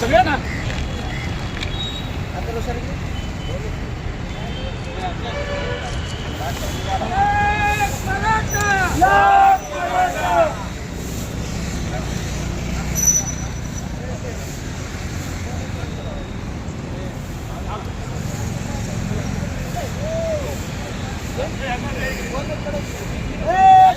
सगळे ना ए,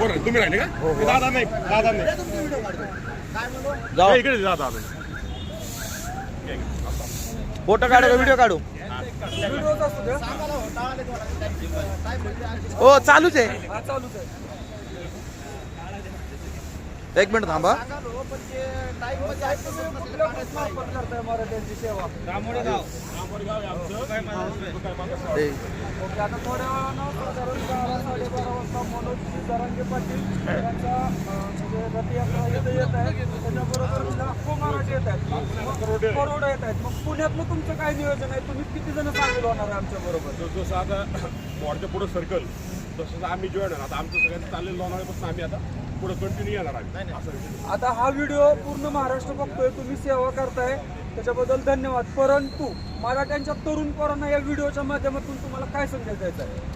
राहिले? तुम्ही राहिले का? हे दादा नाही दादा नाही. जाऊ हे इकडे दादा. फोटो काढू का व्हिडिओ काढू? हो चालूच आहे. एक मिनिट थांबा. तुमचं काय नियोजन आहे तुम्ही किती जण सामील होणार आमच्या बरोबर जसं आता वॉर्डच्या पुढं सर्कल तसं आम्ही जॉईन आता आमचं सगळ्यांचं चाललेलं लोणावळ्यापासून आम्ही आता पुढे कंटिन्यू येणार आम्ही. असं. आता हा व्हिडिओ पूर्ण महाराष्ट्र बघतोय तुम्ही सेवा करताय. त्याच्याबद्दल धन्यवाद. परंतु मराठ्यांच्या तरुण पोरांना या व्हिडिओच्या माध्यमातून तुम्हाला काय संदेश द्यायचा आहे?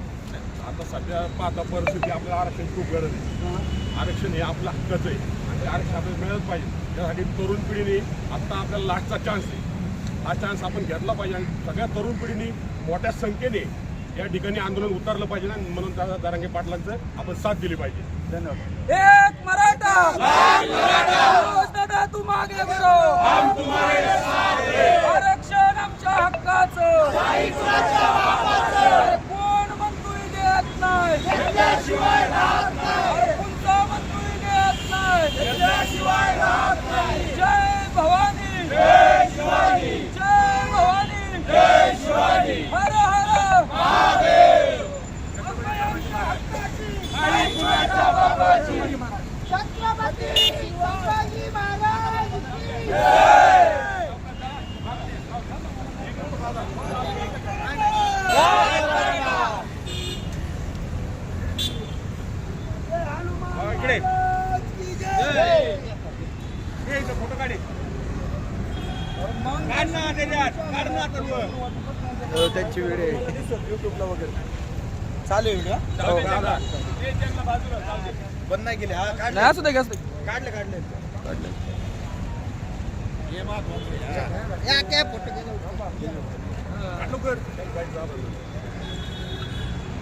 आता सध्या पाहता परिस्थिती आपल्याला आरक्षण खूप गरज आहे. आरक्षण हे आपलं हक्काचं आहे. आणि ते आरक्षण आपल्याला मिळत पाहिजे. त्यासाठी तरुण पिढीने आत्ता आपल्याला लास्टचा चान्स आहे. हा चान्स आपण घेतला पाहिजे. आणि सगळ्या तरुण पिढीने मोठ्या संख्येने या ठिकाणी आंदोलन उतरलं पाहिजे आणि म्हणून दादा दरांगे पाटलांचं आपण साथ दिली पाहिजे. धन्यवाद. एक मराठा! तू मागे बरो इकडे फोटो काढे. काढ ना त्याच्यात काढ ना. हो, त्यांची व्हिडिओ युट्यूबला वगैरे. चालू आहे व्हिडिओ. बंद नाही केले. हा काढले. नाही असू दे दे. काढले काढले. हे महत्वाचं. या काय फोटो काढ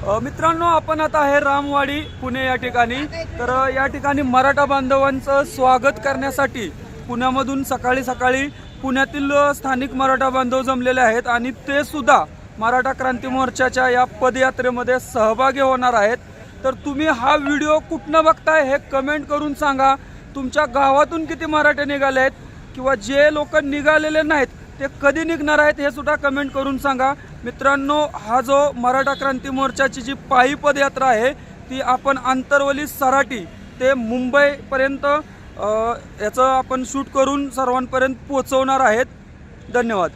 मित्रांनो आपण आता आहे रामवाडी पुणे या ठिकाणी. तर या ठिकाणी मराठा बांधवांचं स्वागत करण्यासाठी पुण्यामधून सकाळी सकाळी पुण्यातील स्थानिक मराठा बांधव जमलेले आहेत आणि ते सुद्धा मराठा क्रांती मोर्चाच्या या पदयात्रेमध्ये सहभागी होणार आहेत. तर तुम्ही हा व्हिडिओ कुठनं बघताय हे कमेंट करून सांगा. तुमच्या गावातून किती मराठे निघाले आहेत किंवा जे लोक निघालेले नाहीत ते कधी निघणार आहेत हे सुद्धा कमेंट करून सांगा. मित्रांनो हा जो मराठा क्रांती मोर्चाची जी पायी पदयात्रा आहे ती आपण आंतरवली सराटी ते मुंबईपर्यंत याचं आपण शूट करून सर्वांपर्यंत पोचवणार आहेत. धन्यवाद.